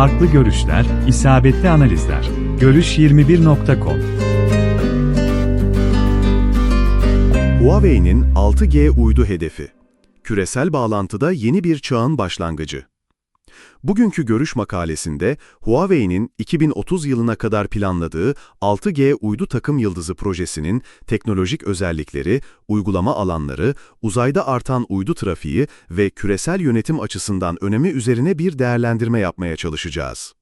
Farklı görüşler, isabetli analizler. Görüş21.com Huawei'nin 6G uydu hedefi. Küresel bağlantıda yeni bir çağın başlangıcı. Bugünkü görüş makalesinde Huawei'nin 2030 yılına kadar planladığı 6G uydu takım yıldızı projesinin teknolojik özellikleri, uygulama alanları, uzayda artan uydu trafiği ve küresel yönetim açısından önemi üzerine bir değerlendirme yapmaya çalışacağız.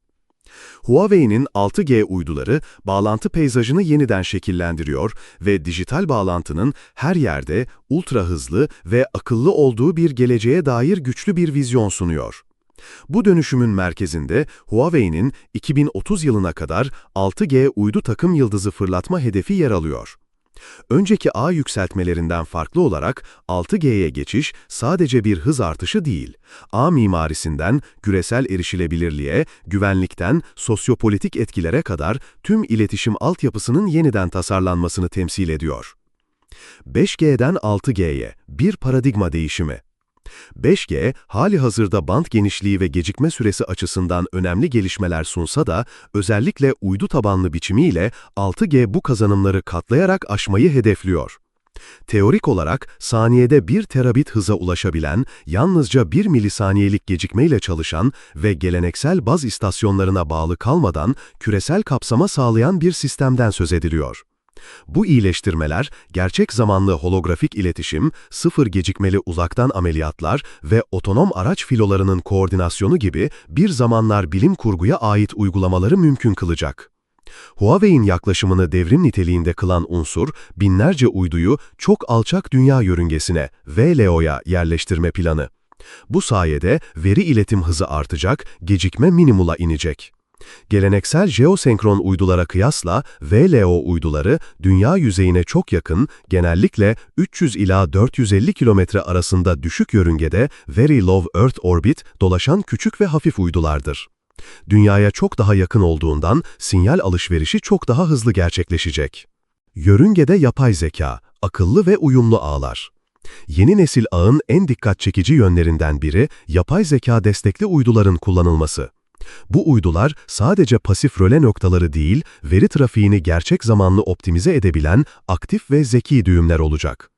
Huawei'nin 6G uyduları bağlantı peyzajını yeniden şekillendiriyor ve dijital bağlantının her yerde ultra hızlı ve akıllı olduğu bir geleceğe dair güçlü bir vizyon sunuyor. Bu dönüşümün merkezinde Huawei'nin 2030 yılına kadar 6G uydu takım yıldızı fırlatma hedefi yer alıyor. Önceki ağ yükseltmelerinden farklı olarak 6G'ye geçiş sadece bir hız artışı değil, ağ mimarisinden küresel erişilebilirliğe, güvenlikten sosyopolitik etkilere kadar tüm iletişim altyapısının yeniden tasarlanmasını temsil ediyor. 5G'den 6G'ye bir paradigma değişimi. 5G, hali hazırda band genişliği ve gecikme süresi açısından önemli gelişmeler sunsa da, özellikle uydu tabanlı biçimiyle 6G bu kazanımları katlayarak aşmayı hedefliyor. Teorik olarak saniyede 1 terabit hıza ulaşabilen, yalnızca 1 milisaniyelik gecikmeyle çalışan ve geleneksel baz istasyonlarına bağlı kalmadan küresel kapsama sağlayan bir sistemden söz ediliyor. Bu iyileştirmeler, gerçek zamanlı holografik iletişim, sıfır gecikmeli uzaktan ameliyatlar ve otonom araç filolarının koordinasyonu gibi bir zamanlar bilim kurguya ait uygulamaları mümkün kılacak. Huawei'in yaklaşımını devrim niteliğinde kılan unsur, binlerce uyduyu çok alçak dünya yörüngesine, VLO'ya yerleştirme planı. Bu sayede veri iletim hızı artacak, gecikme minimula inecek. Geleneksel jeosenkron uydulara kıyasla VLO uyduları dünya yüzeyine çok yakın, genellikle 300 ila 450 kilometre arasında düşük yörüngede Very Low Earth Orbit dolaşan küçük ve hafif uydulardır. Dünyaya çok daha yakın olduğundan sinyal alışverişi çok daha hızlı gerçekleşecek. Yörüngede yapay zeka, akıllı ve uyumlu ağlar. Yeni nesil ağın en dikkat çekici yönlerinden biri yapay zeka destekli uyduların kullanılması. Bu uydular sadece pasif röle noktaları değil, veri trafiğini gerçek zamanlı optimize edebilen aktif ve zeki düğümler olacak.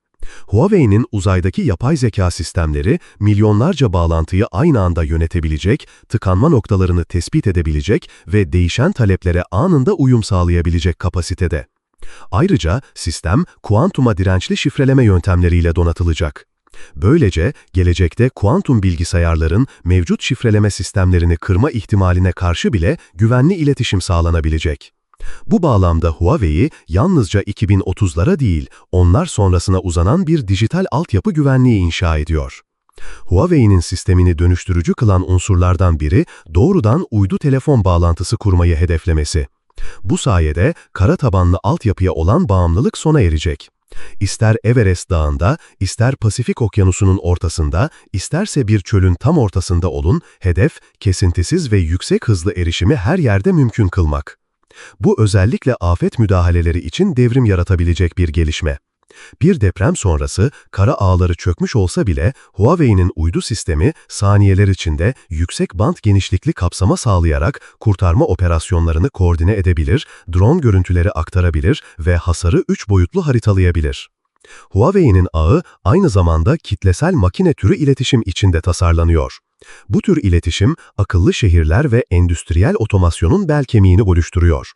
Huawei'nin uzaydaki yapay zeka sistemleri milyonlarca bağlantıyı aynı anda yönetebilecek, tıkanma noktalarını tespit edebilecek ve değişen taleplere anında uyum sağlayabilecek kapasitede. Ayrıca sistem kuantuma dirençli şifreleme yöntemleriyle donatılacak. Böylece gelecekte kuantum bilgisayarların mevcut şifreleme sistemlerini kırma ihtimaline karşı bile güvenli iletişim sağlanabilecek. Bu bağlamda Huawei yalnızca 2030'lara değil, onlar sonrasına uzanan bir dijital altyapı güvenliği inşa ediyor. Huawei'nin sistemini dönüştürücü kılan unsurlardan biri doğrudan uydu telefon bağlantısı kurmayı hedeflemesi. Bu sayede kara tabanlı altyapıya olan bağımlılık sona erecek. İster Everest Dağı'nda, ister Pasifik Okyanusu'nun ortasında, isterse bir çölün tam ortasında olun, hedef, kesintisiz ve yüksek hızlı erişimi her yerde mümkün kılmak. Bu özellikle afet müdahaleleri için devrim yaratabilecek bir gelişme. Bir deprem sonrası kara ağları çökmüş olsa bile Huawei'nin uydu sistemi saniyeler içinde yüksek band genişlikli kapsama sağlayarak kurtarma operasyonlarını koordine edebilir, drone görüntüleri aktarabilir ve hasarı 3 boyutlu haritalayabilir. Huawei'nin ağı aynı zamanda kitlesel makine türü iletişim içinde tasarlanıyor. Bu tür iletişim, akıllı şehirler ve endüstriyel otomasyonun bel kemiğini oluşturuyor.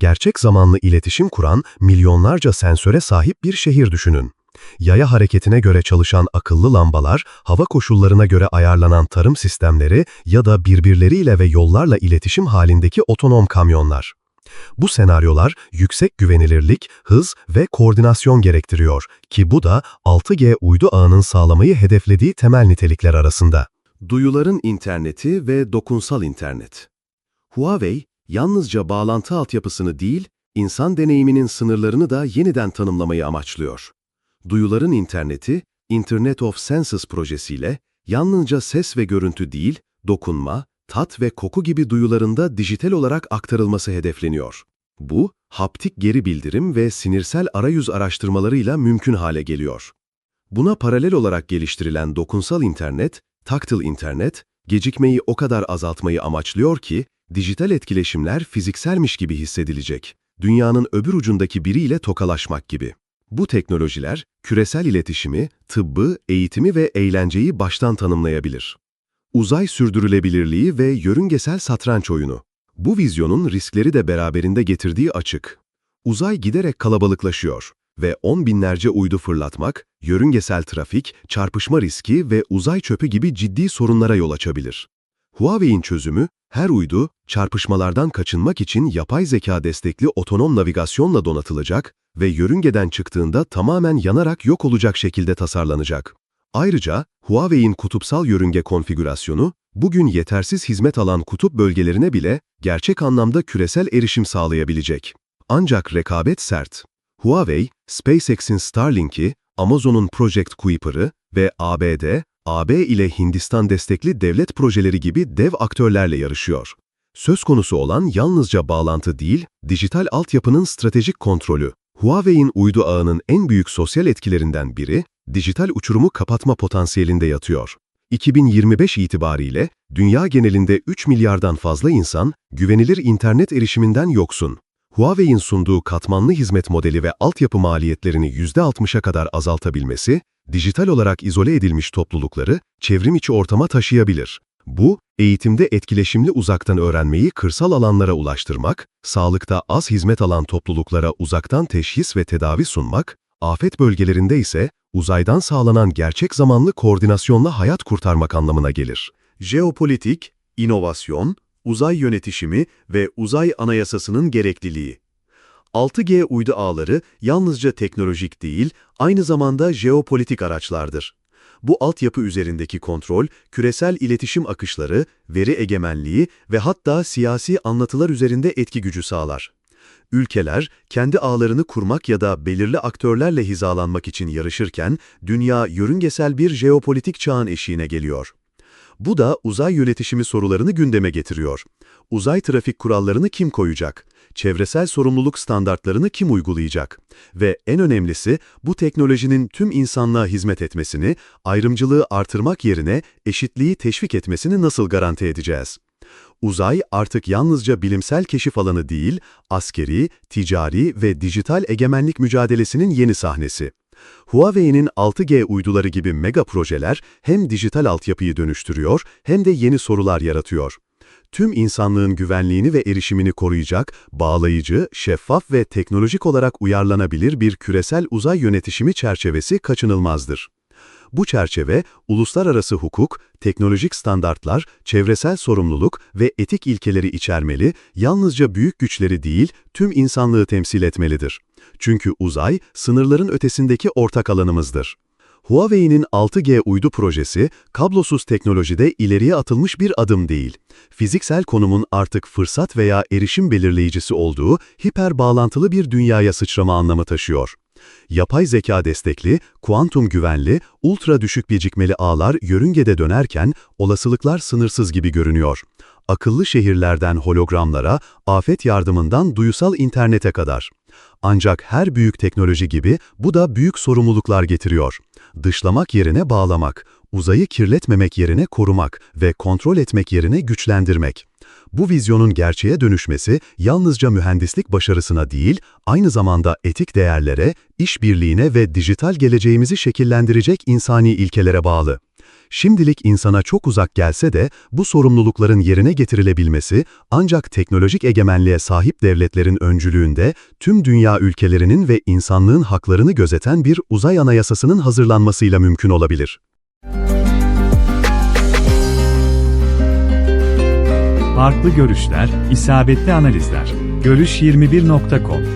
Gerçek zamanlı iletişim kuran milyonlarca sensöre sahip bir şehir düşünün. Yaya hareketine göre çalışan akıllı lambalar, hava koşullarına göre ayarlanan tarım sistemleri ya da birbirleriyle ve yollarla iletişim halindeki otonom kamyonlar. Bu senaryolar yüksek güvenilirlik, hız ve koordinasyon gerektiriyor ki bu da 6G uydu ağının sağlamayı hedeflediği temel nitelikler arasında. Duyuların interneti ve dokunsal internet. Huawei, yalnızca bağlantı altyapısını değil, insan deneyiminin sınırlarını da yeniden tanımlamayı amaçlıyor. Duyuların interneti, Internet of Senses projesiyle yalnızca ses ve görüntü değil, dokunma, tat ve koku gibi duyularında dijital olarak aktarılması hedefleniyor. Bu, haptik geri bildirim ve sinirsel arayüz araştırmalarıyla mümkün hale geliyor. Buna paralel olarak geliştirilen dokunsal internet, taktil internet, Gecikmeyi o kadar azaltmayı amaçlıyor ki, dijital etkileşimler fizikselmiş gibi hissedilecek. Dünyanın öbür ucundaki biriyle tokalaşmak gibi. Bu teknolojiler, küresel iletişimi, tıbbı, eğitimi ve eğlenceyi baştan tanımlayabilir. Uzay sürdürülebilirliği ve yörüngesel satranç oyunu. Bu vizyonun riskleri de beraberinde getirdiği açık. Uzay giderek kalabalıklaşıyor ve on binlerce uydu fırlatmak, yörüngesel trafik, çarpışma riski ve uzay çöpü gibi ciddi sorunlara yol açabilir. Huawei'in çözümü, her uydu, çarpışmalardan kaçınmak için yapay zeka destekli otonom navigasyonla donatılacak ve yörüngeden çıktığında tamamen yanarak yok olacak şekilde tasarlanacak. Ayrıca, Huawei'in kutupsal yörünge konfigürasyonu, bugün yetersiz hizmet alan kutup bölgelerine bile gerçek anlamda küresel erişim sağlayabilecek. Ancak rekabet sert. Huawei, SpaceX'in Starlink'i, Amazon'un Project Kuiper'ı ve ABD, AB ile Hindistan destekli devlet projeleri gibi dev aktörlerle yarışıyor. Söz konusu olan yalnızca bağlantı değil, dijital altyapının stratejik kontrolü. Huawei'in uydu ağının en büyük sosyal etkilerinden biri, dijital uçurumu kapatma potansiyelinde yatıyor. 2025 itibariyle dünya genelinde 3 milyardan fazla insan güvenilir internet erişiminden yoksun. Huawei'in sunduğu katmanlı hizmet modeli ve altyapı maliyetlerini %60'a kadar azaltabilmesi, dijital olarak izole edilmiş toplulukları çevrim içi ortama taşıyabilir. Bu, eğitimde etkileşimli uzaktan öğrenmeyi kırsal alanlara ulaştırmak, sağlıkta az hizmet alan topluluklara uzaktan teşhis ve tedavi sunmak, afet bölgelerinde ise uzaydan sağlanan gerçek zamanlı koordinasyonla hayat kurtarmak anlamına gelir. Jeopolitik, inovasyon, uzay yönetişimi ve uzay anayasasının gerekliliği. 6G uydu ağları yalnızca teknolojik değil, aynı zamanda jeopolitik araçlardır. Bu altyapı üzerindeki kontrol, küresel iletişim akışları, veri egemenliği ve hatta siyasi anlatılar üzerinde etki gücü sağlar. Ülkeler, kendi ağlarını kurmak ya da belirli aktörlerle hizalanmak için yarışırken, dünya yörüngesel bir jeopolitik çağın eşiğine geliyor. Bu da uzay yönetişimi sorularını gündeme getiriyor. Uzay trafik kurallarını kim koyacak? Çevresel sorumluluk standartlarını kim uygulayacak? Ve en önemlisi bu teknolojinin tüm insanlığa hizmet etmesini, ayrımcılığı artırmak yerine eşitliği teşvik etmesini nasıl garanti edeceğiz? Uzay artık yalnızca bilimsel keşif alanı değil, askeri, ticari ve dijital egemenlik mücadelesinin yeni sahnesi. Huawei'nin 6G uyduları gibi mega projeler hem dijital altyapıyı dönüştürüyor hem de yeni sorular yaratıyor. Tüm insanlığın güvenliğini ve erişimini koruyacak, bağlayıcı, şeffaf ve teknolojik olarak uyarlanabilir bir küresel uzay yönetişimi çerçevesi kaçınılmazdır. Bu çerçeve, uluslararası hukuk, teknolojik standartlar, çevresel sorumluluk ve etik ilkeleri içermeli, yalnızca büyük güçleri değil, tüm insanlığı temsil etmelidir. Çünkü uzay, sınırların ötesindeki ortak alanımızdır. Huawei'nin 6G uydu projesi, kablosuz teknolojide ileriye atılmış bir adım değil. Fiziksel konumun artık fırsat veya erişim belirleyicisi olduğu hiper bağlantılı bir dünyaya sıçrama anlamı taşıyor. Yapay zeka destekli, kuantum güvenli, ultra düşük gecikmeli ağlar yörüngede dönerken olasılıklar sınırsız gibi görünüyor. Akıllı şehirlerden hologramlara, afet yardımından duysal internete kadar. Ancak her büyük teknoloji gibi bu da büyük sorumluluklar getiriyor. Dışlamak yerine bağlamak, uzayı kirletmemek yerine korumak ve kontrol etmek yerine güçlendirmek. Bu vizyonun gerçeğe dönüşmesi yalnızca mühendislik başarısına değil, aynı zamanda etik değerlere, işbirliğine ve dijital geleceğimizi şekillendirecek insani ilkelere bağlı. Şimdilik insana çok uzak gelse de bu sorumlulukların yerine getirilebilmesi ancak teknolojik egemenliğe sahip devletlerin öncülüğünde tüm dünya ülkelerinin ve insanlığın haklarını gözeten bir uzay anayasasının hazırlanmasıyla mümkün olabilir. Farklı görüşler, isabetli analizler. Görüş 21.com